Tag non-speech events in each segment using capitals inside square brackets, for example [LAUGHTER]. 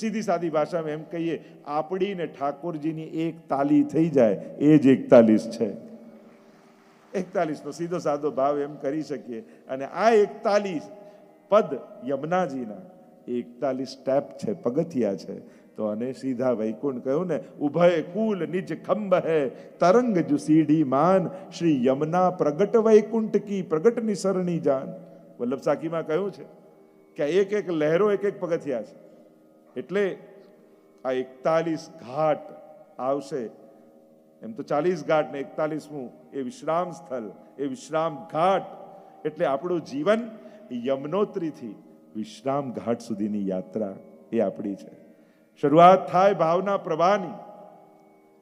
સીધી સાદી ભાષામાં એમ કહીએ આપણી ને ઠાકોરજીની એક તાલી થઈ જાય, એ જ એકતાલીસ છે. એકતાલીસનો સીધો સાદો ભાવ એમ કરી શકીએ. અને આ એકતાલીસ પદ યમુનાજીના એકતાલીસ સ્ટેપ છે, પગથિયા છે. તો અને સીધા વૈકુંઠ કહ્યું ને, ઉભય કુલ નિજ ખંભ હે, તરંગ જુ માન, શ્રી યમુના પ્રગટ વૈકુંઠ કી પ્રગટ નિસરણી જાન. વલ્લભ સાકીમાં કહ્યું છે કે એક એક લહેરો, એક એક પગથિયા છે. એટલે આ એકતાલીસ ઘાટ આવશે. એમ તો ચાલીસ ઘાટ ને એકતાલીસમું એ વિશ્રામ સ્થળ, એ વિશ્રામ ઘાટ. એટલે આપણું જીવન યમનોત્રીથી વિશ્રામ ઘાટ સુધીની યાત્રા એ આપણી છે. શરૂઆત થાય ભાવના પ્રવાહની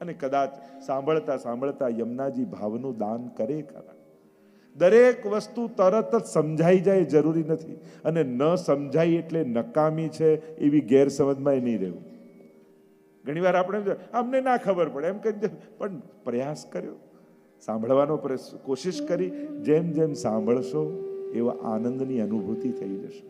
અને કદાચ સાંભળતા સાંભળતા યમુનાજી ભાવનું દાન કરે ખરા. દરેક વસ્તુ તરત જ સમજાઈ જાય, જરૂરી નથી. અને ન સમજાય એટલે નકામી છે એવી ગેરસમજમાં નહીં રહેવું. ઘણીવાર આપણે અમને ના ખબર પડે. એમ કહી પણ પ્રયાસ કર્યો. સાંભળવાનો કોશિશ કરી. જેમ જેમ સાંભળશો, એવા આનંદની અનુભૂતિ થઈ જશે.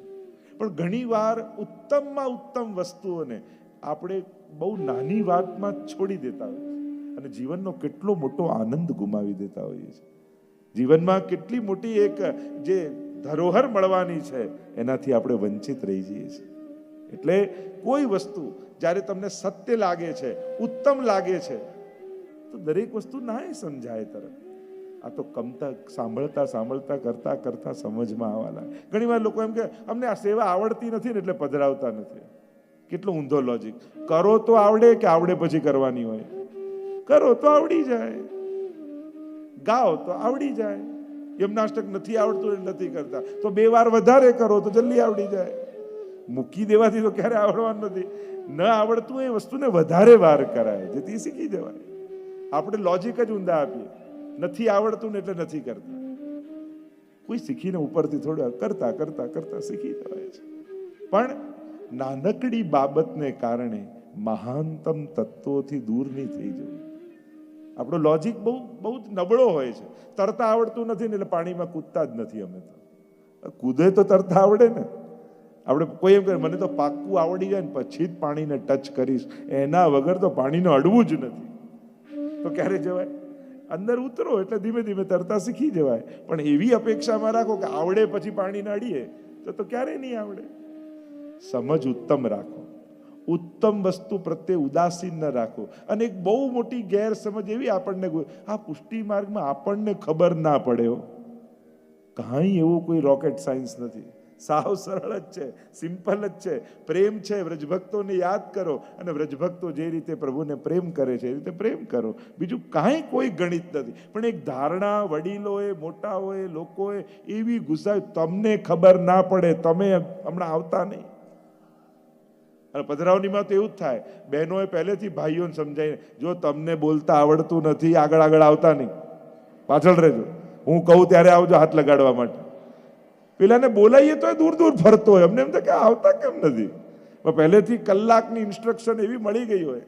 પણ ઘણીવાર ઉત્તમમાં ઉત્તમ વસ્તુઓને આપણે બહુ નાની વાતમાં છોડી દેતા હોઈએ અને જીવનનો કેટલો મોટો આનંદ ગુમાવી દેતા હોઈએ છીએ. જીવનમાં કેટલી મોટી એક, જે ધરોહર મળવાની છે, એનાથી આપણે વંચિત રહી જઈએ છીએ. એટલે કોઈ વસ્તુ જ્યારે તમને સત્ય લાગે છે, ઉત્તમ લાગે છે, તો દરેક વસ્તુ ના સમજાય તરત. આ તો કમતા, સાંભળતા સાંભળતા, કરતા કરતા સમજમાં આવવા લાગે. ઘણી વાર લોકો એમ કે, અમને આ સેવા આવડતી નથી ને એટલે પધરાવતા નથી. કેટલો ઊંધો લોજિક કરો તો આવડે કે આવડે પછી કરવાની હોય? કરો તો આવડી જાય. ગાઓ તો આવડી જાય. યમનાષ્ટક નથી આવડતું એટલે નથી કરતા. તો બે વાર વધારે કરો તો જલ્દી આવડી જાય. મૂકી દેવાથી તો ક્યારે આવડવાનું નથી. ન આવડતું એ વસ્તુને વધારે વાર કરાય, જેથી શીખી જવાય. આપણે લોજિક જ ઊંધા આપીએ. નથી આવડતું ને એટલે નથી કરતા. કોઈ શીખીને ઉપરથી થોડા કરતા કરતા કરતા શીખી જવાય છે. પણ નાનકડી બાબતને કારણે મહાનતમ તત્વોથી દૂર નહીં થઈ જવું. આપણો લોજિક બહુ બહુ નબળો હોય છે. તરતા આવડતું નથી ને એટલે પાણીમાં કૂદતા જ નથી અમે તો. કૂદે તો તરતા આવડે ને. આપણે કોઈ એમ કહે, મને તો પાક્કું આવડી જાય ને પછી જ પાણીને ટચ કરીશ. એના વગર તો પાણીને અડવું જ નથી. તો ક્યારે જવાય? અંદર ઉતરો એટલે ધીમે ધીમે તરતા શીખી જવાય. પણ એવી અપેક્ષામાં રાખો કે આવડે પછી પાણીને અડીએ, તો તો ક્યારેય નહીં આવડે. સમજ ઉત્તમ રાખો. ઉત્તમ વસ્તુ પ્રત્યે ઉદાસીન ન રાખો. અને એક બહુ મોટી ગેરસમજ એવી આપણને આ પુષ્ટિ માર્ગમાં આપણને ખબર ના પડે કાંઈ એવું કોઈ રોકેટ સાયન્સ નથી. સાવ સરળ જ છે સિમ્પલ જ છે. પ્રેમ છે, વ્રજભક્તોને યાદ કરો અને વ્રજભક્તો જે રીતે પ્રભુને પ્રેમ કરે છે એ રીતે પ્રેમ કરો. બીજું કાંઈ કોઈ ગણિત નથી. પણ એક ધારણા વડીલોએ, મોટાઓએ, લોકોએ એવી ગુસ્સા તમને ખબર ના પડે, તમે હમણાં આવતા નહીં. અને પધરાવણીમાં તો એવું જ થાય. બહેનોએ પહેલેથી ભાઈઓને સમજાવીને, જો તમને બોલતા આવડતું નથી, આગળ આગળ આવતા નહીં. પાછળ રહેજો. હું કહું ત્યારે આવજો હાથ લગાડવા માટે. પેલાને બોલાવીએ તો દૂર દૂર ફરતો હોય. અમને એમ થાય કે આવતા કેમ નથી? પણ પહેલેથી કલાકની ઇન્સ્ટ્રક્શન એવી મળી ગઈ હોય.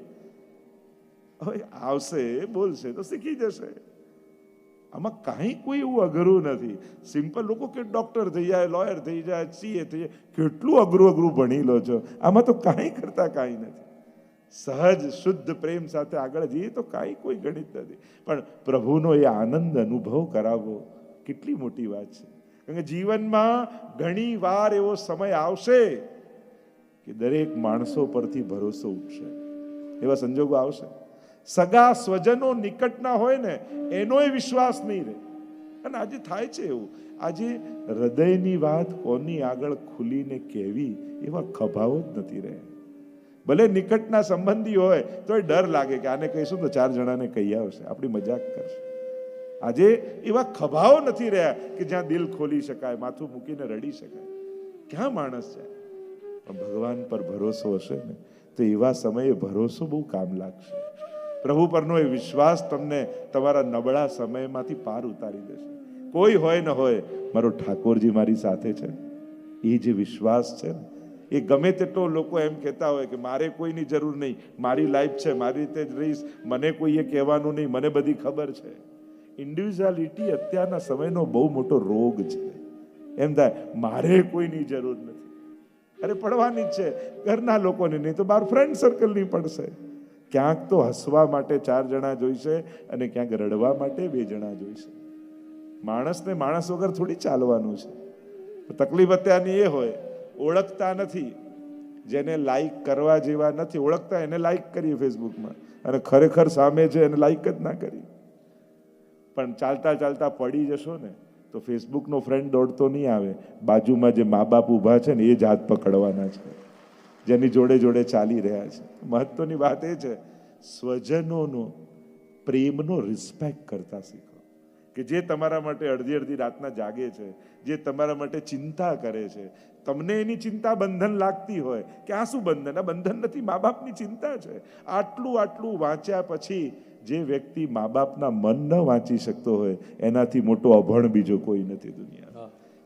હવે આવશે, બોલશે, તો શીખી જશે. આમાં કાંઈ કોઈ એવું અઘરું નથી. સિમ્પલ લોકો કે ડૉક્ટર થઈ જાય લોયર થઈ જાય સીએ થઈ જાય, કેટલું અઘરું અઘરું ભણી લો છો. આમાં તો કાંઈ કરતા કાંઈ નથી. સહજ, શુદ્ધ પ્રેમ સાથે આગળ જઈએ તો કાંઈ કોઈ ગણિત નથી. પણ પ્રભુનો એ આનંદ અનુભવ કરાવવો કેટલી મોટી વાત છે. કારણ કે જીવનમાં ઘણી વાર એવો સમય આવશે કે દરેક માણસો પરથી ભરોસો ઉઠશે. એવા સંજોગો આવશે? સગા સ્વજનો નિકટના હોય ને, એનોય વિશ્વાસ નહીં રહે. અને આજે થાય છે એવું. આજે હૃદયની વાત કોની આગળ ખુલીને કહેવી એવા ખભાઓ જ નથી રહ્યા ભલે નિકટના સંબંધી હોય તો એ ડર લાગે કે આને કહીશું તો ચાર જણાને કહી આવશે. આપણી મજાક કરશે. આજે એવા ખભાઓ નથી રહ્યા કે જ્યાં દિલ ખોલી શકાય, માથું મૂકીને રડી શકાય. ક્યાં માણસ છે ભગવાન પર ભરોસો હશે ને, તો એવા સમયે ભરોસો બહુ કામ લાગશે. પ્રભુ પરનો એ વિશ્વાસ તમને તમારા નબળા સમયમાંથી પાર ઉતારી દેશે. કોઈ હોય ન હોય, મારો ઠાકોરજી મારી સાથે છે. એ જે વિશ્વાસ છે ને, એ ગમે તેટલો લોકો એમ કહેતા હોય કે મારે કોઈની જરૂર નહીં, મારી લાઈફ છે, મારી રીતે જ રહીશ, મને કોઈએ કહેવાનું નહીં, મને બધી ખબર છે. ઇન્ડિવિજ્યુઆલિટી અત્યારના સમયનો બહુ મોટો રોગ છે. એમ થાય, મારે કોઈની જરૂર નથી. અરે, પડવાની જ છે. ઘરના લોકોને નહીં તો બહાર ફ્રેન્ડ સર્કલની પડશે. ક્યાંક તો હસવા માટે ચાર જણા જોઈશે અને ક્યાંક રડવા માટે બે જણા જોઈશે. માણસને માણસ વગર થોડી ચાલવાનું છે. તકલીફ અત્યારની એ હોય, ઓળખતા નથી, જેને લાઈક કરવા જેવા નથી, ઓળખતા એને લાઈક કરીએ ફેસબુકમાં અને ખરેખર સામે છે એને લાઈક જ ના કરી પણ ચાલતા ચાલતા પડી જશો ને, તો ફેસબુકનો ફ્રેન્ડ દોડતો નહીં આવે. બાજુમાં જે મા બાપ ઊભા છે ને, એ જ હાથ પકડવાના છે. જેની જોડે જોડે ચાલી રહ્યા છે. મહત્વની વાત એ છે, સ્વજનોનો પ્રેમનો રિસ્પેક્ટ કરતા શીખો. કે જે તમારા માટે અડધી અડધી રાતના જાગે છે, જે તમારા માટે ચિંતા કરે છે, તમને એની ચિંતા બંધન લાગતી હોય, કે આ શું બંધન? આ બંધન નથી મા બાપની ચિંતા છે. આટલું આટલું વાંચ્યા પછી જે વ્યક્તિ મા બાપના મન ન વાંચી શકતો હોય, એનાથી મોટો અભણ બીજો કોઈ નથી દુનિયા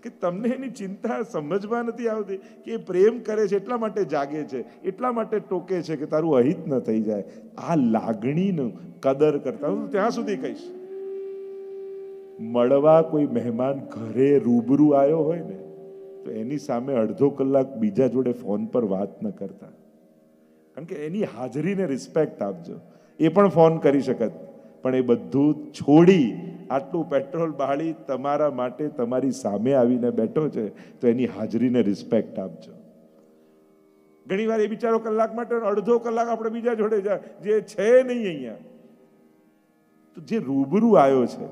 કે તમને એની ચિંતા સમજવા નથી આવતી કે એ પ્રેમ કરે છે, એટલા માટે જાગે છે, એટલા માટે ટોકે છે કે તારું અહિત ન થઈ જાય. આ લાગણીનું કદર કરતા હું ત્યાં સુધી કહીશ. મળવા કોઈ મહેમાન ઘરે રૂબરૂ આવ્યો હોય ને, તો એની સામે અડધો કલાક બીજા જોડે ફોન પર વાત ન કરતા. કારણ કે એની હાજરીને રિસ્પેક્ટ આપજો. એ પણ ફોન કરી શકત, પણ એ બધું છોડી આટલું પેટ્રોલ બાળી તમારા માટે તમારી સામે આવીને બેઠો છે, તો એની હાજરીને રિસ્પેક્ટ આપજો. ઘણીવાર એ બિચારો કલાક માટે અડધો કલાક આપણે બીજા જોડે જે છે નહીં અહીંયા. તો જે રૂબરૂ આવ્યો છે,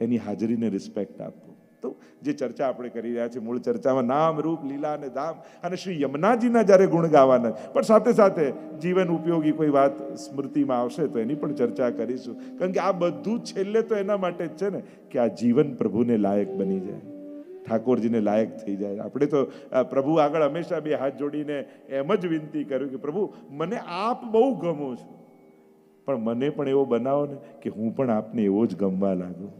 એની હાજરીને રિસ્પેક્ટ આપવો તો જે ચર્ચા આપણે કરી રહ્યા છીએ, મૂળ ચર્ચામાં નામ, રૂપ, લીલા અને ધામ અને શ્રી યમુનાજીના જ્યારે ગુણ ગાવાના, પણ સાથે સાથે જીવન ઉપયોગી કોઈ વાત સ્મૃતિમાં આવશે તો એની પણ ચર્ચા કરીશું. કારણ કે આ બધું છેલ્લે તો એના માટે જ છે ને, કે આ જીવન પ્રભુને લાયક બની જાય. ઠાકોરજીને લાયક થઈ જાય. આપણે તો પ્રભુ આગળ હંમેશા બે હાથ જોડીને એમ જ વિનંતી કર્યું કે પ્રભુ, મને આપ બહુ ગમો છો. પણ મને પણ એવો બનાવો ને કે હું પણ આપને એવો જ ગમવા લાગુ.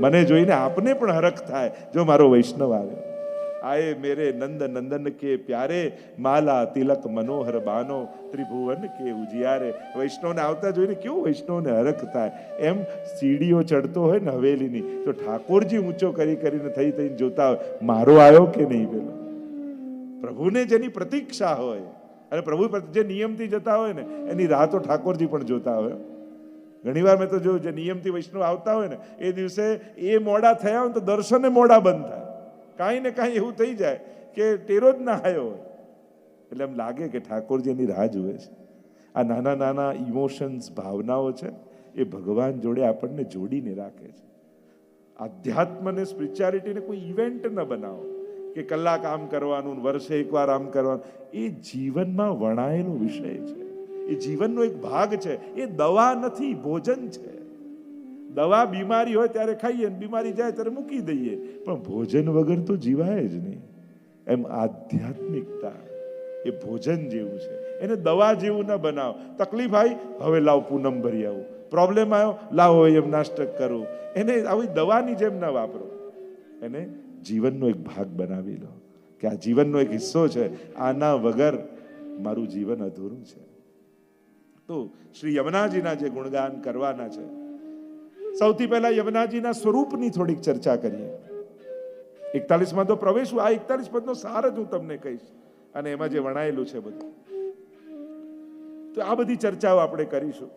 મને જોઈને આપને પણ હરખ થાય જો મારો વૈષ્ણવ આવ્યો. આયે મેરે નંદ નંદન કે પ્યારે, માલા તિલક મનોહર બાનો, ત્રિભુવન કે ઉજિયારે. વૈષ્ણવને આવતા જોઈને કેવું વૈષ્ણવને હરખ થાય? એમ સીડીઓ ચડતો હોય ને હવેલીની, તો ઠાકોરજી ઊંચો કરી કરીને થઈ થઈને જોતા હોય, મારો આવ્યો કે નહીં પેલો? પ્રભુને જેની પ્રતીક્ષા હોય, અને પ્રભુ જે નિયમથી જતા હોય ને, એની રાહ તો ઠાકોરજી પણ જોતા હોય. ઘણીવાર મેં તો જોયું જે નિયમથી વૈષ્ણવ આવતા હોય ને, એ દિવસે એ મોડા થયા હોય તો દર્શને મોડા બંધ થાય. કાંઈ ને કાંઈ એવું થઈ જાય કે ટેરો જ ના આવ્યો હોય. એટલે એમ લાગે કે ઠાકોરજી એની રાહ જુએ છે. આ નાના નાના ઇમોશન્સ ભાવનાઓ છે, એ ભગવાન જોડે આપણને જોડીને રાખે છે. આધ્યાત્મને સ્પિરિચ્યુઆલિટીને કોઈ ઇવેન્ટ ન બનાવો કે કલાક આમ કરવાનું વર્ષે એકવાર આમ કરવાનું. એ જીવનમાં વણાયેલો વિષય છે. એ જીવનનો એક ભાગ છે. એ દવા નથી, ભોજન છે. દવા બીમારી હોય ત્યારે ખાઈએ બીમારી જાય ત્યારે મૂકી દઈએ. પણ ભોજન વગર તો જીવાય જ નહીં. એમ આધ્યાત્મિકતા એ ભોજન જેવું છે. એને દવા જેવું ન બનાવો. તકલીફ આવી, હવે લાવ પૂનમ ભરી આવું. પ્રોબ્લેમ આવ્યો, લાવો એમ નાસ્ટક કરો. એને આવી દવાની જેમ ન વાપરો. એને જીવનનો એક ભાગ બનાવી લો. કે આ જીવનનો એક હિસ્સો છે. આના વગર મારું જીવન અધૂરું છે. તો શ્રી યમુનાજીના જે ગુણગાન કરવાના છે. સૌથી પહેલા યમુનાજીના સ્વરૂપની થોડીક ચર્ચા કરીએ. એકતાલીસમાં તો પ્રવેશું આ એકતાલીસ પદનો સાર જ હું તમને કહીશ. અને એમાં જે વણાયેલું છે બધું. તો આ બધી ચર્ચાઓ આપણે કરીશું.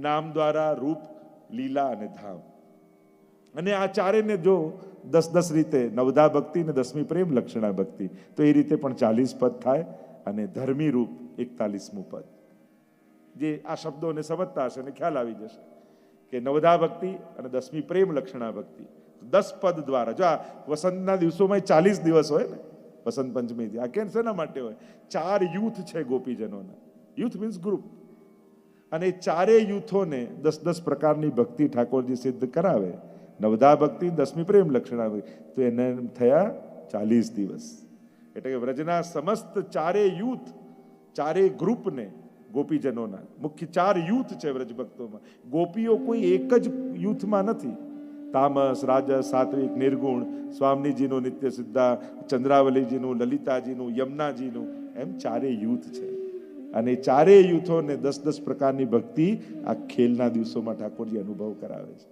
નામ દ્વારા, રૂપ, લીલા અને ધામ. અને આ ચારેને જો દસ દસ રીતે, નવધા ભક્તિ ને દસમી પ્રેમ લક્ષણા ભક્તિ, તો એ રીતે પણ ચાલીસ પદ થાય અને ધર્મી રૂપ એકતાલીસમું પદ. જે આ શબ્દોને સમજતા હશે અને ખ્યાલ આવી જશે કે નવધા ભક્તિ અને દસમી પ્રેમ લક્ષણા ભક્તિ. દસ પદ દ્વારા. જો આ વસંતના દિવસોમાં ચાલીસ દિવસ હોય ને, વસંત પંચમીથી. આ કેમ શેના માટે હોય? ચાર યુથ છે ગોપીજનોના. Youth means group. અને એ ચારેય યુથોને દસ દસ પ્રકારની ભક્તિ ઠાકોરજી સિદ્ધ કરાવે. નવધા ભક્તિ, દસમી પ્રેમ લક્ષણા ભક્તિ. તો એને થયા ચાલીસ દિવસ. એટલે કે વ્રજના સમસ્ત ચારેય યુથ ચારે ગ્રુપને ગોપીજનોના. મુખ્ય ચાર યુથ છે વ્રજભક્તોમાં. ગોપીઓ કોઈ એક જ યુથમાં નથી. તામસ, રાજસ, સાત્વિક, નિર્ગુણ, સ્વામીજીનું નિત્ય સિદ્ધા, ચંદ્રાવલીજીનું, લલિતાજીનું, યમુનાજીનું, એમ ચારેય યુથ છે. અને એ ચારેય યુથોને દસ દસ પ્રકારની ભક્તિ આ ખેલના દિવસોમાં ઠાકોરજી અનુભવ કરાવે છે.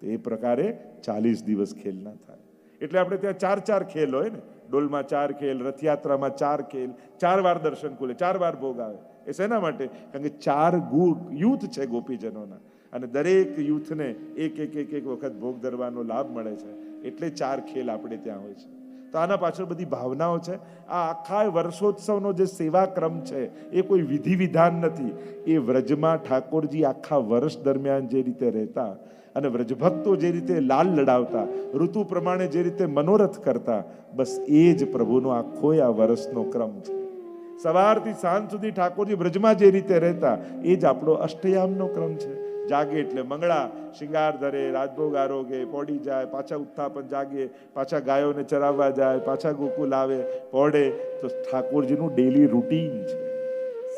તો એ પ્રકારે ચાલીસ દિવસ ખેલના થાય. એટલે આપણે ત્યાં ચાર ચાર ખેલ હોય ને. ડોલમાં ચાર ખેલ, રથયાત્રામાં ચાર ખેલ, ચાર વાર દર્શન ખુલે, ચાર વાર ભોગ આવે. એ શેના માટે? કારણ કે ચાર ગુ, યુથ છે ગોપીજનોના. અને દરેક યુથને એક એક એક એક વખત ભોગ ધરવાનો લાભ મળે છે. એટલે ચાર ખેલ આપણે ત્યાં હોય છે. તો આના પાછળ બધી ભાવનાઓ છે. આ આખા વર્ષોત્સવનો જે સેવા ક્રમ છે, એ કોઈ વિધિ વિધાન નથી. એ વ્રજમાં ઠાકોરજી આખા વર્ષ દરમિયાન જે રીતે રહેતા અને વ્રજભક્તો જે રીતે લાલ લડાવતા, ઋતુ પ્રમાણે જે રીતે મનોરથ કરતા, બસ એ જ પ્રભુનો આખો આ વર્ષનો ક્રમ છે. સવારથી સાંજ સુધી ઠાકોરજી બ્રજમાં જે રીતે રહેતા, એ જ આપણો અષ્ટયામનો ક્રમ છે. જાગે એટલે મંગળા, શિંગાર ધરે, રાજભોગ આરોગે, પોડી જાય, પાછા ઉત્થાપન જાગે, પાછા ગાયોને ચરાવવા જાય, પાછા ગોકુલ આવે, પોડે. તો ઠાકોરજીનું ડેલી રૂટીન છે.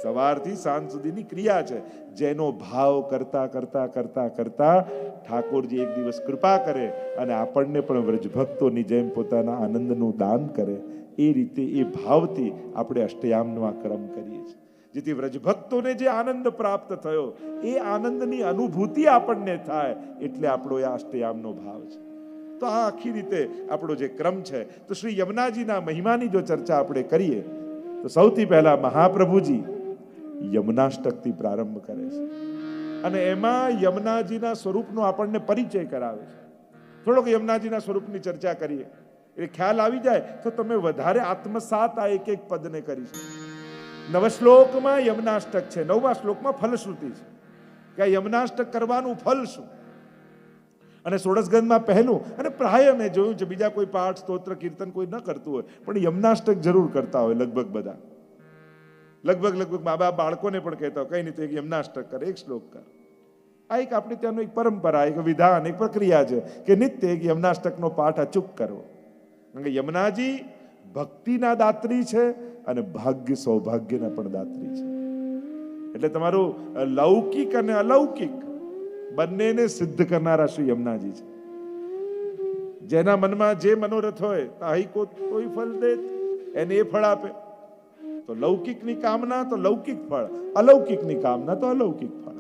સવારથી સાંજ સુધીની ક્રિયા છે. જેનો ભાવ કરતા કરતા કરતા કરતા ઠાકોરજી એક દિવસ કૃપા કરે અને આપણને પણ વ્રજભક્તોની જેમ પોતાના આનંદનું દાન કરે. એ રીતે, એ ભાવથી આપણે અષ્ટયામનો આ ક્રમ કરીએ છીએ. જેથી વ્રજભક્તોને જે આનંદ પ્રાપ્ત થયો, એ આનંદની અનુભૂતિ આપણને થાય એટલે આપણો એ અષ્ટયામનો ભાવ છે. તો આ આખી રીતે આપણો જે ક્રમ છે, તો શ્રી યમુનાજીના મહિમાની જો ચર્ચા આપણે કરીએ, તો સૌથી પહેલા મહાપ્રભુજી યમુનાષ્ટકથી પ્રારંભ કરે છે. અને એમાં યમુનાજીના સ્વરૂપનો આપણને પરિચય કરાવે છે. થોડોક યમુનાજીના સ્વરૂપની ચર્ચા કરીએ. એ ખ્યાલ આવી જાય તો તમે વધારે આત્મસાત આ એક એક પદને કરી શકો. નવશ્લોકમાં યમનાષ્ટક છે. નવમા શ્લોકમાં ફલશ્રુતિ છે. કે યમનાષ્ટક કરવાનું ફલ શું? અને સોળસગંધમાં પહેલું, અને પ્રાય મેં જોયું છે, બીજા કોઈ પાઠ, સ્તોત્ર, કીર્તન કોઈ ન કરતું હોય, પણ યમનાષ્ટક જરૂર કરતા હોય લગભગ બધા. લગભગ લગભગ મા બાપ બાળકોને પણ કહેતા હોય, કઈ નહીં, તો એક યમનાષ્ટક કર, એક શ્લોક કર. આ એક આપણે ત્યાંનું એક પરંપરા, એક વિધાન, એક પ્રક્રિયા છે કે નિત્ય એક યમનાષ્ટકનો પાઠ અચૂક કરવો. કારણ કે યમુનાજી ભક્તિના દાત્રી છે અને ભાગ્ય સૌભાગ્યના પણ દાત્રી છે. એટલે તમારું લૌકિક અને અલૌકિક બંનેને સિદ્ધ કરનારા શ્રી યમુનાજી છે. જેના મનમાં જે મનોરથ હોય તાહી કોઈ ફલ દે, એને એ ફળ આપે. તો લૌકિકની કામના, તો લૌકિક ફળ. અલૌકિકની કામના, તો અલૌકિક ફળ.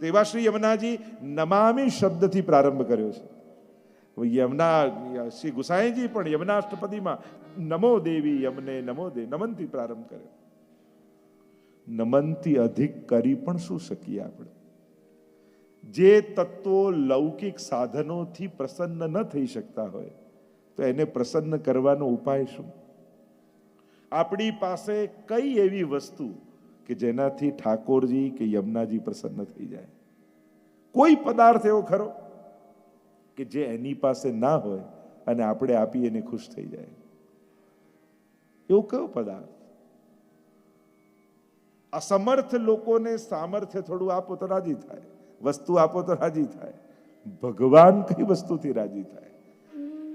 તેવા શ્રી યમુનાજી નમામી શબ્દથી પ્રારંભ કર્યો છે. યમુના, શ્રી ગુસાઈજી પણ યમુનાષ્ટપદીમાં નમો દેવી યમને નમો દે, નમનથી પ્રારંભ કર્યો. નમનથી અધિક કરી પણ શું શકીએ આપણે? જે તત્વો લૌકિક સાધનોથી પ્રસન્ન ન થઈ શકતા હોય, તો એને પ્રસન્ન કરવાનો ઉપાય શું? આપણી પાસે કઈ એવી વસ્તુ કે જેનાથી ઠાકોરજી કે યમુનાજી પ્રસન્ન થઈ જાય? કોઈ પદાર્થ એવો ખરો કે જે એની પાસે ના હોય અને આપણે આપી એને ખુશ થઈ જાય? એવો કયો પદાર્થ? અસમર્થ લોકોને સામર્થ્ય થોડું આપો તો રાજી થાય. વસ્તુ આપો તો રાજી થાય. ભગવાન કઈ વસ્તુથી રાજી થાય?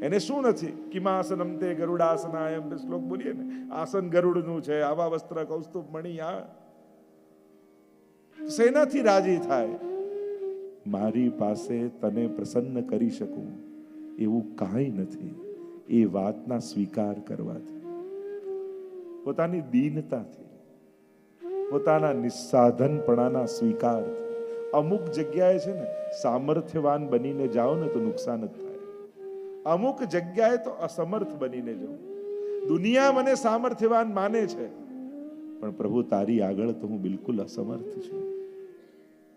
એને શું નથી? કિમાસનમ તે ગરુડાસનાય એમ શ્લોક બોલીએ ને, આસન ગરુડનું છે, આવા વસ્ત્ર કૌસ્તુભ મણી આ શેનાથી રાજી થાય. મારી પાસે તને પ્રસન્ન કરી શકું. એવું કાંઈ નથી. એ વાતના સ્વીકાર કરવાથી. પોતાની દીનતાથી. પોતાના નિસ્સાધનપણાના સ્વીકાર અમુક જગ્યાએ છે ને, સામર્થ્યવાન બનીને જાઓ ને તો નુકસાન જ અમુક જગ્યાએ તો અસમર્થ બનીને જાઓ દુનિયા મને સામર્થ્યવાન માને છે, પણ પ્રભુ, તારી આગળ તો હું બિલકુલ અસમર્થ છું.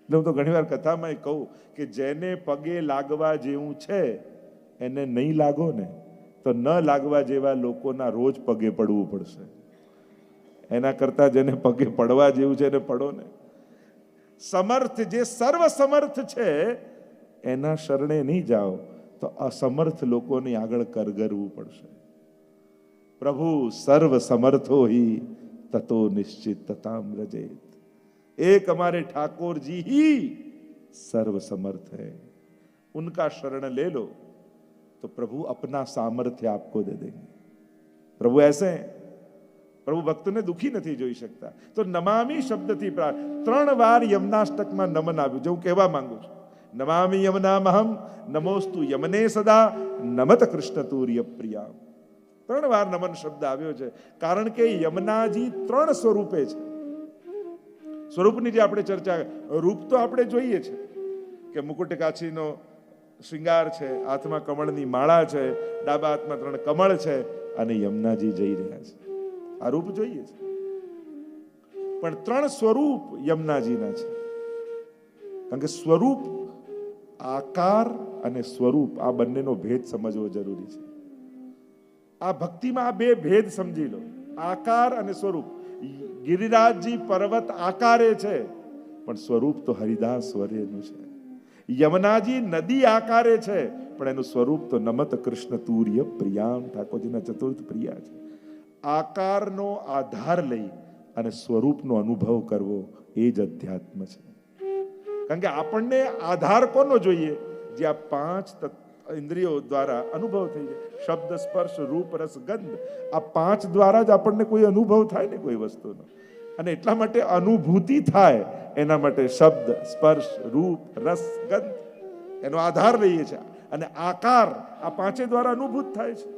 એટલે હું તો ઘણીવાર કથામાં કહું કે જેને પગે લાગવા જેવું છે, એને નહીં લાગો ને, તો ન લાગવા જેવા લોકોના રોજ પગે પડવું પડશે. એના કરતા જેને પગે પડવા જેવું છે, એને પડો ને. સમર્થ, જે સર્વ સમર્થ છે, એના શરણે નહીં જાઓ. તો અસમર્થ લોકોની આગળ કરગરવું પડશે પ્રભુ સર્વ સમર્થો ही ततो निश्चित तताम रजेत एक हमारे ठाकुर जी ही सर्व समर्थ है उनका शरण ले लो तो प्रभु अपना सामर्थ्य आपको दे देंगे प्रभु ऐसे हैं પ્રભુ ભક્તને દુખી નથી જોઈ શકતા તો નમામી શબ્દથી પ્રા- ત્રણ વાર યમનાષ્ટકમાં નમન આવ્યું જે હું કહેવા માંગુ છું નમામી યમનામહમ નમોસ્તુ યમને સદા નમત કૃષ્ણ તુર્ય પ્રિયા ત્રણ વાર નમન શબ્દ આવ્યો છે, કારણ કે યમનાજી ત્રણ સ્વરૂપે છે. સ્વરૂપની જે આપણે ચર્ચા, રૂપ તો આપણે જોઈએ છે, કે મુકુટ કાછીનો શૃંગાર છે હાથમાં કમળની માળા છે, ડાબા હાથમાં ત્રણ કમળ છે, અને યમનાજી જઈ રહ્યા છે. આ રૂપ જોઈએ છે. પણ ત્રણ સ્વરૂપ યમનાજીના છે. કારણ કે સ્વરૂપ આકાર અને સ્વરૂપ આ બંનેનો ભેદ સમજવો જરૂરી છે. આ ભક્તિમાં આ બે ભેદ સમજી લો. આકાર અને સ્વરૂપ. ગિરિરાજજી પર્વત આકારે છે, પણ સ્વરૂપ તો હરિદાસ સ્વરેનું છે. યમુનાજી નદી આકારે છે, પણ એનું સ્વરૂપ તો નમત કૃષ્ણ તુર્ય પ્રિયામ ઠાકોરજીના ચતુર્થ પ્રિયા છે. આકારનો આધાર લઈ અને સ્વરૂપનો અનુભવ કરવો એ જ અધ્યાત્મ છે. કારણ કે આપણને આધાર કોનો જોઈએ? જે આ પાંચ ઇન્દ્રિયો દ્વારા અનુભવ થઈ જાય. શબ્દ, સ્પર્શ, રૂપ, રસ, ગંધ. આ પાંચ દ્વારા જ આપણને કોઈ અનુભવ થાય ને કોઈ વસ્તુનો. અને એટલા માટે અનુભૂતિ થાય, એના માટે શબ્દ, સ્પર્શ, રૂપ, રસ, ગંધ, એનો આધાર લઈએ છીએ. અને આકાર આ પાંચે દ્વારા અનુભૂત થાય છે.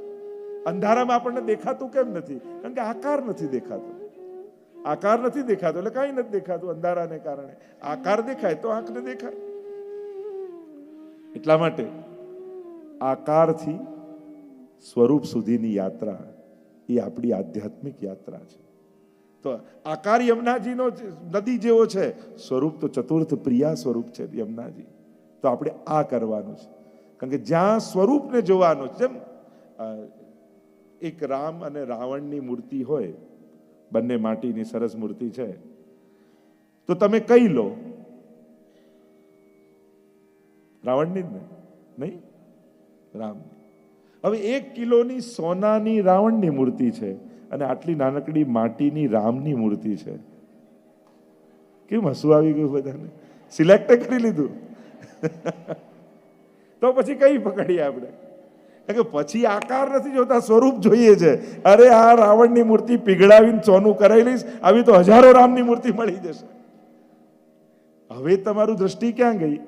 અંધારામાં આપણને દેખાતું કેમ નથી? કારણ કે આકાર નથી દેખાતો. આકાર નથી દેખાતો, એટલે કાંઈ નથી દેખાતું અંધારાને કારણે. આકાર દેખાય તો આંખને દેખાય. એટલા માટે આકારથી સ્વરૂપ સુધીની યાત્રા એ આપણી આધ્યાત્મિક યાત્રા છે. તો આકાર યમુનાજીનો નદી જેવો છે, સ્વરૂપ તો ચતુર્થ પ્રિયા સ્વરૂપ છે યમુનાજી. તો આપણે આ કરવાનું છે. કારણ કે જ્યાં સ્વરૂપને જોવાનું જેમ એક રામ અને રાવણની મૂર્તિ હોય બંને માટીની સરસ મૂર્તિ છે. તો તમે કઈ લો? રાવણની જ ને? નહીં? રામની. હવે એક કિલોની સોનાની રાવણની મૂર્તિ છે અને આટલી નાનકડી માટીની રામની મૂર્તિ છે. કેમ હસવું આવી ગયું બધાને? સિલેક્ટ કરી લીધું. [LAUGHS] તો પછી કઈ પકડીએ આપણે? કે પછી આકાર નથી જોતા, સ્વરૂપ જોઈએ છે. અરે આ રાવણની મૂર્તિ પીગળાવીને સોનું કરાવી લઈશ, આવી તો હજારો રામની મૂર્તિ મળી જશે. હવે તમારું દ્રષ્ટિ ક્યાં ગઈ?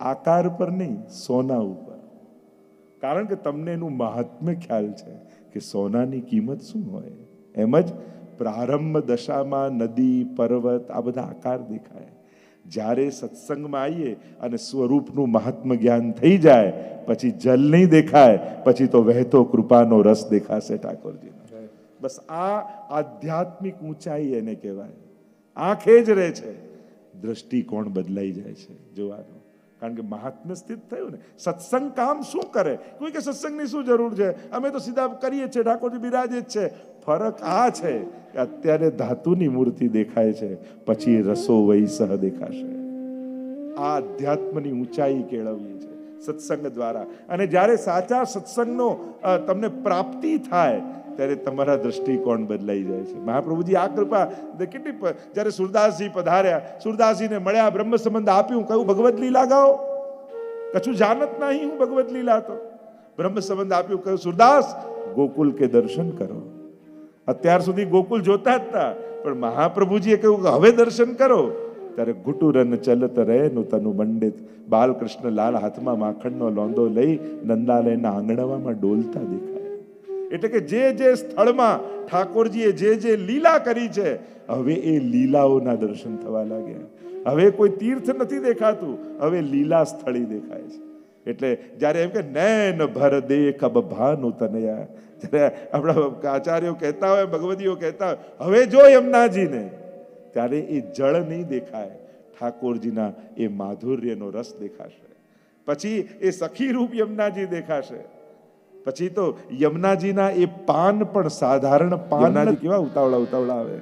આકાર પર નહીં, સોના ઉપર. કારણ કે તમને એનું મહાત્મ્ય ખ્યાલ છે કે સોનાની કિંમત શું હોય. એમ જ પ્રારંભ દશામાં નદી, પર્વત, આ બધા આકાર દેખાય. જ્યારે સત્સંગમાં આવીએ અને સ્વરૂપનું મહાત્મ જ્ઞાન થઈ જાય, પછી જલ નહીં દેખાય, પછી તો વહેતો કૃપાનો રસ દેખાશે ઠાકોરજીનો. બસ આ આધ્યાત્મિક ઊંચાઈ એને કહેવાય. આંખે જ રહે છે. દ્રષ્ટિકોણ બદલાઈ જાય છે જોવાનું. કારણ કે મહાત્મ્ય સ્થિત થયું ને. સત્સંગ કામ શું કરે? કોઈ કે સત્સંગની શું જરૂર છે? અમે તો સીધા કરીએ છીએ, ઠાકોરજી બિરાજે જ છે. ફરક આ છે કે અત્યારે ધાતુની મૂર્તિ દેખાય છે, પછી રસો સહ દેખાશે. આ અધ્યાત્મની ઊંચાઈ કેળવવી છે સત્સંગ દ્વારા. અને જ્યારે સાચા સત્સંગનો તમને પ્રાપ્તિ થાય, ત્યારે તમારા દ્રષ્ટિકોણ બદલાઈ જાય છે. મહાપ્રભુજી, આ કૃપા કેટલી જ્યારે સુરદાસજી પધાર્યા, સુરદાસજીને મળ્યા બ્રહ્મ સંબંધ આપ્યું, કહ્યું ભગવત લીલા ગાઓ. કછું જાનત નહીં હું ભગવત લીલા તો. બ્રહ્મ સંબંધ આપ્યું, કહ્યું, સુરદાસ, ગોકુલ કે દર્શન કરો. અત્યાર સુધી ગોકુલ જોતા જ હતા. પણ મહાપ્રભુજીએ કહ્યું કે હવે દર્શન કરો. ત્યારે ઘુટુરન ચલત રહે નું તનુ મંડિત. બાલકૃષ્ણ લાલ હાથમાં માખણનો લોંદો લઈ નંદાલયના આંગણામાં ડોલતા દેખાય. એટલે કે જે જે સ્થળમાં ઠાકોરજીએ જે જે લીલા કરી છે, હવે એ લીલાઓના દર્શન થવા લાગ્યા. હવે કોઈ તીર્થ નથી દેખાતું. હવે લીલા સ્થળી દેખાય છે. એટલે જ્યારે એમ કે નૈન ભર દેખ અબ ભાનુ તનયા. જ્યારે આપણા આચાર્યો કહેતા હોય ભગવતીઓ કહેતા હોય હવે જો યમુનાજીને. ત્યારે એ જળ નહીં દેખાય. ઠાકોરજીના એ માધુર્યનો રસ દેખાશે. પછી એ સખી રૂપ યમુનાજી દેખાશે. પછી તો યમુનાજીના એ પાન પણ સાધારણ પાન કેવા ઉતાવળા ઉતાવળા આવે.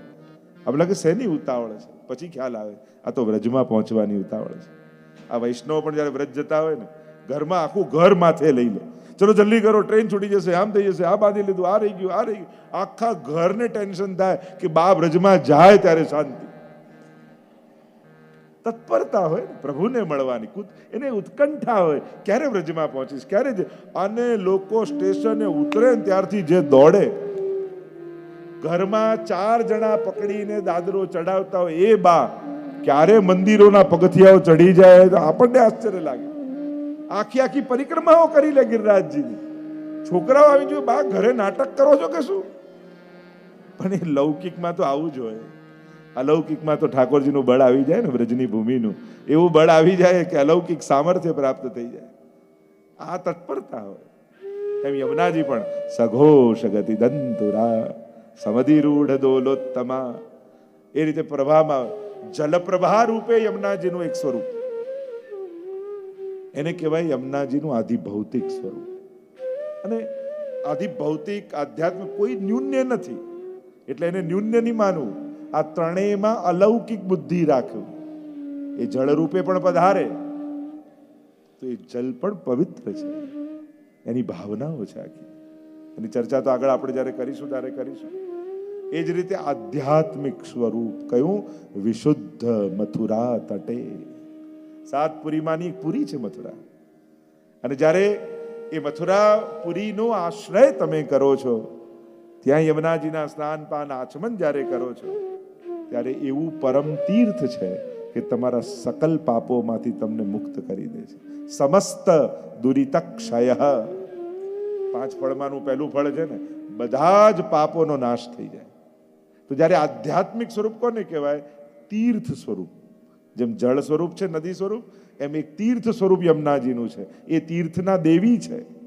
આપણે લાગે શેની ઉતાવળ છે? પછી ખ્યાલ આવે. આ તો વ્રજમાં પહોંચવાની ઉતાવળ છે. આ વૈષ્ણવ પણ જ્યારે વ્રજ જતા હોય ને ઘરમાં આખું ઘર માથે લઈ લે. ચલો જલ્દી કરો, ટ્રેન છૂટી જશે, આમ થઈ જશે, આ બાંધી લીધું, આ રહી ગયું, આ રહી ગયું. આખા ઘરને ટેન્શન થાય કે બા વ્રજમાં જાય ત્યારે શાંતિ. તત્પરતા હોય ને, પ્રભુને મળવાની એને ઉત્કંઠા હોય, ક્યારે વ્રજમાં પહોંચીશ, ક્યારે જ, અને લોકો સ્ટેશને ઉતરે ને ત્યારથી જે દોડે, ઘરમાં ચાર જણા પકડીને દાદરો ચડાવતા હોય, એ બા, ક્યારે મંદિરોના પગથિયાઓ ચડી જાય, તો આપણને આશ્ચર્ય લાગે. આખી આખી પરિક્રમાઓ કરી લે ગિરિરાજજીની. છોકરાઓ આવી જોઈએ બા, ઘરે નાટક કરો છો કે શું? પણ એ લૌકિકમાં તો આવું જ હોય. અલૌકિકમાં તો ઠાકોરજીનું બળ આવી જાય ને વ્રજની ભૂમિનું. એવું બળ આવી જાય કે અલૌકિક સામર્થ્ય પ્રાપ્ત થઈ જાય. આ તત્પરતા હોય. એમ યમુનાજી પણ સઘોષ ગતિ દંતુરા સમધિરૂઢ દોલોત્તમા. એ રીતે પ્રભામાં, જલપ્રભા રૂપે યમુનાજીનું એક સ્વરૂપ. એને કહેવાય યમુનાજીનું આધિભૌતિક સ્વરૂપ. અને આધિભૌતિક આધ્યાત્મિક કોઈ ન્યૂન્ય નથી. એટલે એને ન્યૂન્ય નહીં માનવું. આ ત્રણેયમાં અલૌકિક બુદ્ધિ રાખવું એ જળ રૂપે પણ પધારે. તો એ જલ પણ પવિત્ર છે. એની ભાવનાઓ છે આખી. એની ચર્ચા તો આગળ આપણે જ્યારે કરીશું, ત્યારે કરીશું. એ જ રીતે આધ્યાત્મિક સ્વરૂપ કયું? વિશુદ્ધ મથુરા તટે. સાતપુરીમાંની એક પુરી છે મથુરા. અને જ્યારે એ મથુરા પુરીનો આશ્રય તમે કરો છો, ત્યાં યમુનાજીના સ્નાન પાન આચમન જ્યારે કરો છો, ત્યારે એવું પરમ તીર્થ છે કે તમારા સકલ પાપોમાંથી તમને મુક્ત કરી દે છે. સમસ્ત દુરિતક્ષય. પાંચ ફળમાંનું પહેલું ફળ છે ને, બધા જ પાપોનો નાશ થઈ જાય. તો જ્યારે આધ્યાત્મિક સ્વરૂપ કોને કહેવાય? તીર્થ સ્વરૂપ. જેમ જળ સ્વરૂપ છે, નદી સ્વરૂપ, એમ એક તીર્થ સ્વરૂપ યમુનાજીનું છે. એ તીર્થના દેવી છે.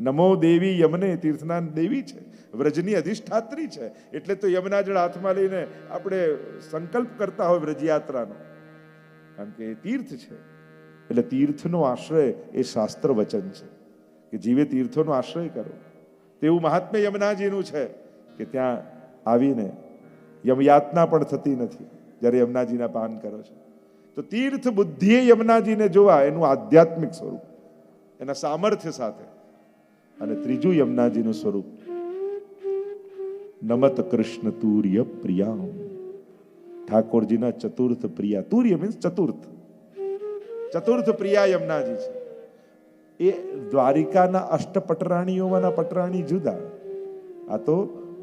નમો દેવી યમને તીર્થના દેવી છે. વ્રજની અધિષ્ઠાત્રી છે. એટલે તો યમુના જળ હાથમાં લઈને આપણે સંકલ્પ કરતા હોય વ્રજયાત્રાનો. કારણ કે એ તીર્થ છે. એટલે તીર્થનો આશ્રય એ શાસ્ત્ર વચન છે. કે જીવે તીર્થોનો આશ્રય કરો. તેવું મહાત્મ્ય યમુનાજીનું છે કે ત્યાં આવીને યમયાતના પણ થતી નથી. જ્યારે યમુનાજીના પાન કરો છો. તો તીર્થ બુદ્ધિએ યમુનાજીને જોવા એનું આધ્યાત્મિક સ્વરૂપ, એના સામર્થ્ય સાથે. અને ત્રીજું યમુનાજીનું સ્વરૂપ, નમત કૃષ્ણ તુર્ય પ્રિયા ઠાકોરજીના ચતુર્થ પ્રિયા, તુર્ય મીન્સ ચતુર્થ. ચતુર્થ પ્રિયા યમુનાજી છે. એ દ્વારિકાના અષ્ટપટરાણીઓમાંના પટરાણી જુદા. આ તો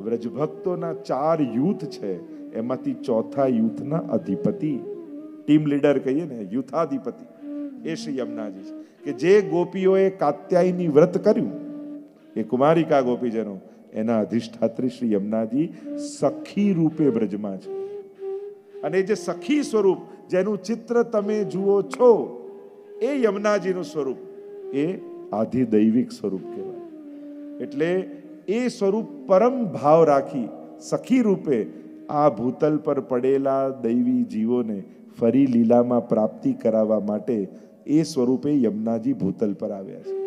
વ્રજભક્તોના ચાર યુથ છે, એમાંથી ચોથા યુથના અધિપતિ. ટીમ લીડર કહીએ ને યુથાધિપતિ એ શ્રી યમુનાજી છે. કે જે ગોપીઓએ કાત્યાયની વ્રત કર્યું, એ કુમારિકા ગોપીજનો, એના અધિષ્ઠાત્રી શ્રી યમુનાજી સખી રૂપે બ્રજમાં છે. અને જે સખી સ્વરૂપ, જેનું ચિત્ર તમે જુઓ છો, એ યમુનાજીનું સ્વરૂપ, એ આધિદૈવિક સ્વરૂપ કહેવાય. એટલે એ સ્વરૂપ પરમ ભાવ રાખી, સખી રૂપે આ ભૂતલ પર પડેલા દૈવી જીવોને ફરી લીલામાં પ્રાપ્તિ કરાવવા માટે એ સ્વરૂપે યમુનાજી ભૂતલ પર આવ્યા છે.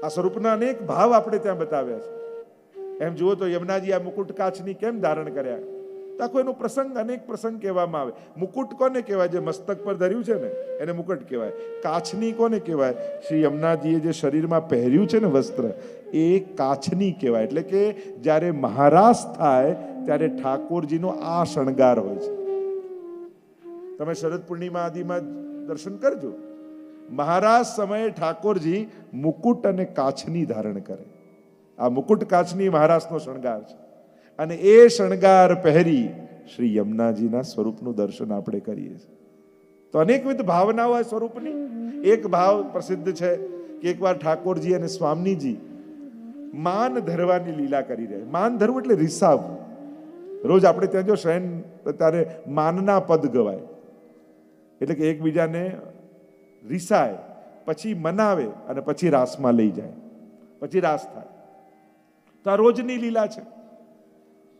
આ સ્વરૂપના અનેક ભાવ આપણે ત્યાં બતાવ્યા છે. એમ જુઓ તો યમુનાજી આ મુકુટ કાચની કેમ ધારણ કર્યા? આખો એનો પ્રસંગ અનેક પ્રસંગ કહેવામાં આવે. મુકુટ કોને કહેવાય? જે મસ્તક પર ધર્યું છે ને, એને મુકુટ કહેવાય. કાચની કોને કહેવાય? શ્રી યમુનાજીએ જે શરીરમાં પહેર્યું છે ને વસ્ત્ર, એ કાચની કહેવાય. એટલે કે જ્યારે મહારાસ થાય, ત્યારે ઠાકોરજીનો આ શણગાર હોય છે. તમે શરદ પૂર્ણિમા આદિમાં દર્શન કરજો. મહારાજ સમયે ઠાકોરજી મુકુટ અને કાચની ધારણ કરે. આ મુકુટ કાચની મહારાજનો શણગાર છે. અને એ શણગાર પહેરી શ્રી યમુનાજીના સ્વરૂપનું દર્શન આપણે કરીએ છીએ. તો અનેકવિધ ભાવનાઓ આ સ્વરૂપની. એક ભાવ પ્રસિદ્ધ છે કે એકવાર ઠાકોરજી અને સ્વામીજી માન ધરવાની લીલા કરી રહ્યા માન ધરવું એટલે રિસાવવું. રોજ આપણે ત્યાં જો શયન, ત્યારે માનના પદ ગવાય. એટલે કે એકબીજાને રિસાય, પછી મનાવે અને પછી રાસમાં લઈ જાય, પછી રાસ થાય. તો આ રોજની લીલા છે.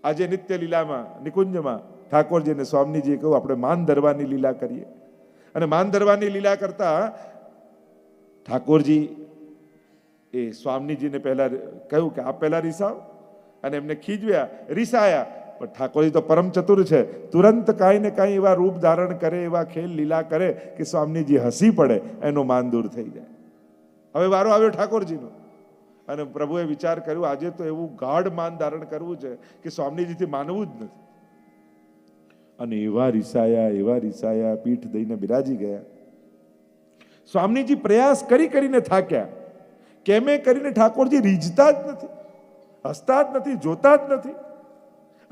આજે નિત્ય લીલામાં, નિકુંજમાં ઠાકોરજી અને સ્વામીજીએ કહ્યું, આપણે માન ધરવાની લીલા કરીએ. અને માન ધરવાની લીલા કરતા ઠાકોરજી એ સ્વામીજીને પહેલા કહ્યું કે, આપ પહેલા રીસાવ. અને એમને ખીજવ્યા, રીસાયા. પણ ઠાકોરજી તો પરમ ચતુર છે. તુરંત કાંઈ ને કાંઈ એવા રૂપ ધારણ કરે, એવા ખેલ લીલા કરે કે સ્વામીજી હસી પડે, એનો માન દૂર થઈ જાય. હવે વારો આવ્યો ઠાકોરજીનો. અને પ્રભુએ વિચાર કર્યો, આજે તો એવું ગાઢ માન ધારણ કરવું છે કે સ્વામીજીથી માનવું જ નથી. અને એવા રિસાયા એવા રિસાયા, પીઠ દઈને બિરાજી ગયા. સ્વામીજી પ્રયાસ કરી કરીને થાક્યા. કેમે કરીને ઠાકોરજી રીઝતા જ નથી, હસતા જ નથી, જોતા જ નથી.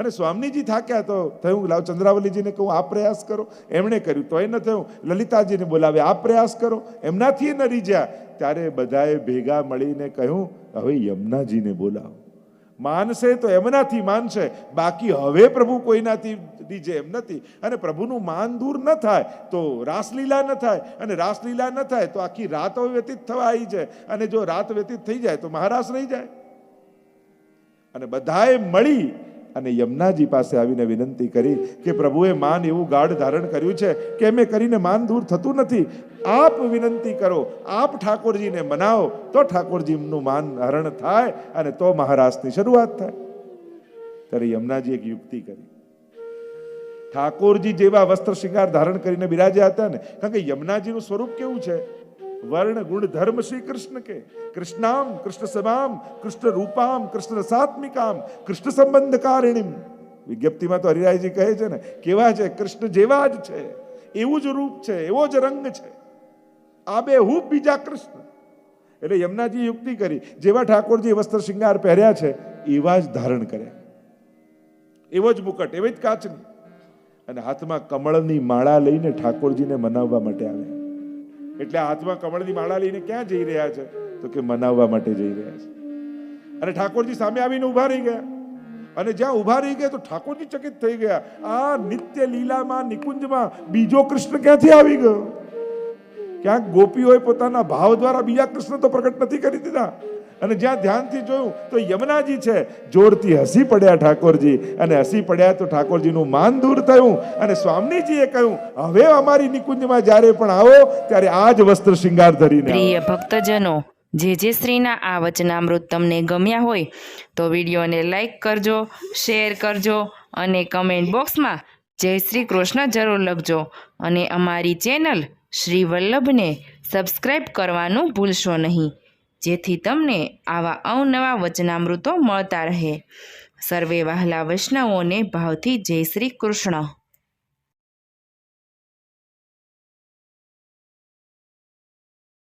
અને સ્વામીજી થાક્યા તો થયું, લાવ ચંદ્રાવલીજીને કહું, આ પ્રયાસ કરો. એમણે કર્યું તો એ ન થયું. લલિતાજીને બોલાવે આ પ્રયાસ કરો. એમનાથી ન રીજ્યા. ત્યારે બધાએ ભેગા મળીને કહ્યું, હવે યમુનાજીને બોલાવો. માનશે તો એમનાથી માનશે, બાકી હવે પ્રભુ કોઈનાથી દીજે એમ નથી. અને પ્રભુનું માન દૂર ન થાય, તો રાસલીલા ન થાય. અને રાસલીલા ન થાય, તો આખી રાત વ્યતીત થવા આવી જાય અને જો રાત વ્યતીત થઈ જાય, તો મહારાસ રહી જાય. અને બધાએ મળી અને યમુનાજી પાસે આવીને વિનંતી કરી કે પ્રભુએ માન એવું ગાઢ ધારણ કર્યું છે કે એમે કરીને માન દૂર થતું નથી. આપ વિનંતી કરો, આપ ઠાકોરજીને મનાવો, તો ઠાકોરજીનું માન હરણ થાય અને તો મહારાજની શરૂઆત થાય. ત્યારે યમુનાજી એક યુક્તિ કરી. ઠાકોરજી જેવા વસ્ત્ર શિંગાર ધારણ કરીને બિરાજ્યા હતા ને, કારણ કે યમુનાજીનું સ્વરૂપ કેવું છે? વર્ણ ગુણ ધર્મ શ્રી કૃષ્ણ કે. કૃષ્ણામ કૃષ્ણ સમામ કૃષ્ણ રૂપામ કૃષ્ણ સાત્મિકામ કૃષ્ણ સંબંધ કારિણીમ વિજ્ઞપ્તિમાં તો હરિરાયજી કહે છે ને, કેવા છે? કૃષ્ણ જેવા જ છે. એવું જ રૂપ છે, એવો જ રંગ છે. આ બે હું બીજા કૃષ્ણ. એટલે યમુનાજી યુક્તિ કરી, જેવા ઠાકોરજી વસ્ત્ર શૃંગાર પહેર્યા છે, એવા જ ધારણ કર્યા. એવો જ મુકટ, એવી જ કાચની. અને હાથમાં કમળની માળા લઈને ઠાકોરજીને મનાવવા માટે આવ્યા. એટલે હાથમાં કમળની માળા લઈને ક્યાં જઈ રહ્યા છે? તો કે મનાવવા માટે જઈ રહ્યા છે. અને ઠાકોરજી સામે આવીને ઊભા રહી ગયા. અને જ્યાં ઊભા રહી ગયા તો ઠાકોરજી ચકિત થઈ ગયા. આ નિત્ય લીલામાં, નિકુંજમાં બીજો કૃષ્ણ ક્યાંથી આવી ગયો? ક્યાંક ગોપીઓએ પોતાના ભાવ દ્વારા બીજા કૃષ્ણ તો પ્રગટ નથી કરી દીધા. અને જ્યાં ધ્યાનથી જોયું તો યમુનાજી છે. જોરથી હસી પડ્યા ઠાકોરજી. અને હસી પડ્યા તો ઠાકોરજીનું માન દૂર થયું. અને સ્વામીજીએ કહ્યું, હવે અમારી નિકુંજમાં જ્યારે પણ આવો, ત્યારે આ જ વસ્ત્ર શિંગાર ધરીને આવો." પ્રિય ભક્તજનો, જે જે શ્રીના આ વચનામૃત તમને ગમ્યા હોય, તો વિડીયોને લાઈક કરજો, શેર કરજો અને કમેન્ટ બોક્સમાં જય શ્રી કૃષ્ણ જરૂર લખજો. અને અમારી ચેનલ શ્રી વલ્લભને સબસ્ક્રાઈબ કરવાનું ભૂલશો નહીં. જેથી તમને આવા અવનવા વચનામૃતો મળતા રહે. સર્વે વહાલા વૈષ્ણવોને ભાવથી જય શ્રી કૃષ્ણ.